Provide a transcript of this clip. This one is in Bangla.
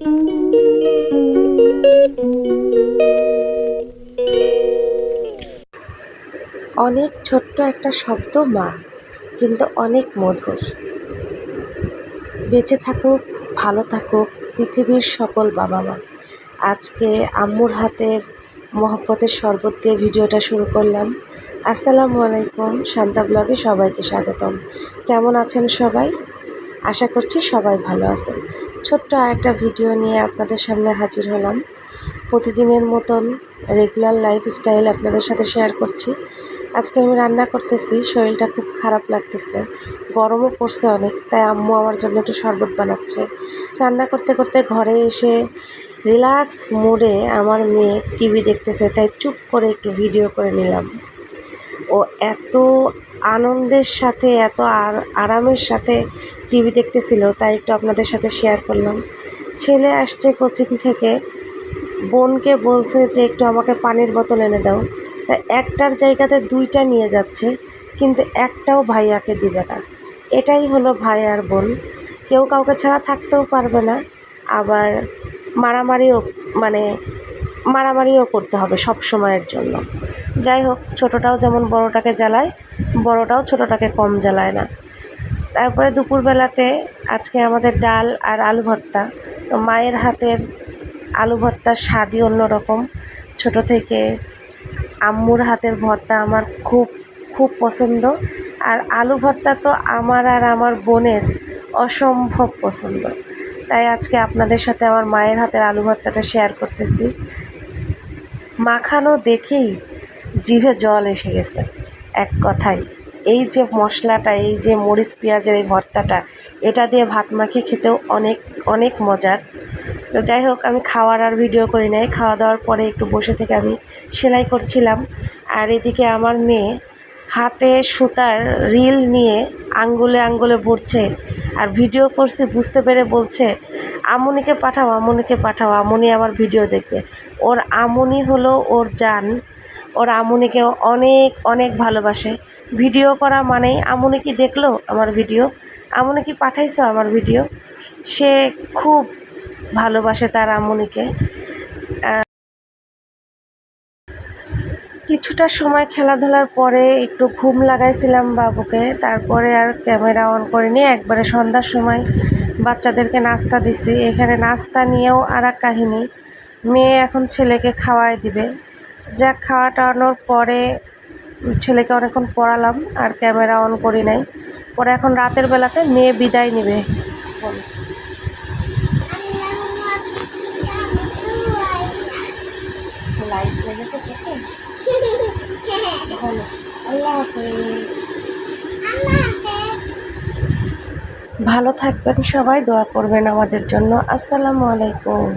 অনেক ছোট্ট একটা শব্দ, মা, কিন্তু অনেক মধুর। বেঁচে থাকুক, ভালো থাকুক, পৃথিবীর সকল বাবা মা আজকে আম্মুর হাতের মহব্বতের শরবত দিয়ে ভিডিওটা শুরু করলাম। আসসালামু আলাইকুম, শান্তা ব্লগে সবাইকে স্বাগতম। কেমন আছেন সবাই? আশা করছি সবাই ভালো আছেন। ছোট্ট আরেকটা ভিডিও নিয়ে আপনাদের সামনে হাজির হলাম। প্রতিদিনের মতন রেগুলার লাইফস্টাইল আপনাদের সাথে শেয়ার করছি। আজকে আমি রান্না করতেছি, শরীরটা খুব খারাপ লাগতেছে, গরমও পড়ছে অনেক, তাই আম্মু আমার জন্য একটু শরবত বানাচ্ছে। রান্না করতে করতে ঘরে এসে রিল্যাক্স মোডে আমার মেয়ে টিভি দেখতেছে, তাই চুপ করে একটু ভিডিও করে নিলাম। ও এত আনন্দের সাথে, এত আর, আরামের সাথে টিভি দেখতেছিল, তাই একটু আপনাদের সাথে শেয়ার করলাম। ছেলে আসছে কোচিং থেকে, বোনকে বলছে যে একটু আমাকে পানির বোতল এনে দাও। তা একটার জায়গাতে দুইটা নিয়ে যাচ্ছে, কিন্তু একটাও ভাইয়াকে দিবে না। এটাই হলো ভাই আর বোন। কেউ কাউকে ছাড়া থাকতেও পারবে না। আবার মারামারিও মানে মারামারিও করতে হবে সব সময়ের জন্য। যাই হোক, ছোটোটাও যেমন বড়টাকে জ্বালায়, বড়টাও ছোটোটাকে কম জ্বালায় না। তারপরে দুপুরবেলাতে আজকে আমাদের ডাল আর আলু ভর্তা। তো মায়ের হাতের আলু ভর্তার স্বাদই অন্যরকম। ছোটো থেকে আম্মুর হাতের ভর্তা আমার খুব খুব পছন্দ। আর আলু ভর্তা তো আমার আর আমার বোনের অসম্ভব পছন্দ। তাই আজকে আপনাদের সাথে আমার মায়ের হাতের আলু ভর্তাটা শেয়ার করতেছি। মাখানো দেখেই জিভে জল এসে গেছে। এক কথায়, এই যে মশলাটা, এই যে মরিচ পেঁয়াজের এই ভর্তাটা, এটা দিয়ে ভাত মাখিয়ে খেতেও অনেক অনেক মজার। তো যাই হোক, আমি খাওয়ার আর ভিডিও করি নাই। খাওয়া দাওয়ার পরে একটু বসে থেকে আমি সেলাই করছিলাম। আর এদিকে আমার মেয়ে হাতে সুতার রিল নিয়ে আঙ্গুলে আঙ্গুলে ভরছে আর ভিডিও করছে, বুঝতে পেরে বলছে, আমনিকে পাঠাও আমনিকে পাঠাও, আমনি আমার ভিডিও দেখবে। ওর আমনি হলো ওর জান। ওর আমনিকে অনেক অনেক ভালোবাসে। ভিডিও করা মানেই আমনি কি দেখল আমার ভিডিও? আমনি কি পাঠাইছো আমার ভিডিও? সে খুব ভালোবাসে তার আমনিকে। কিছুটা সময় খেলাধুলার পরে একটু ঘুম লাগাইছিলাম বাবুকে, তারপরে আর ক্যামেরা অন করিনি, একবারে সন্ধ্যার সময় বাচ্চাদেরকে নাস্তা দিছি। এখানে নাস্তা নিয়েও আর এক কাহিনী, মেয়ে এখন ছেলেকে খাওয়াই দিবে। যাক, খাওয়া টাওয়ানোর পরে ছেলেকে অনেকক্ষণ পড়ালাম, আর ক্যামেরা অন করি নাই। পরে এখন রাতের বেলাতে মেয়ে বিদায় নিবে। ভালো। আল্লাহ ভালো থাকবেন সবাই দোয়া করবেন আমাদের জন্য। আসসালামু আলাইকুম।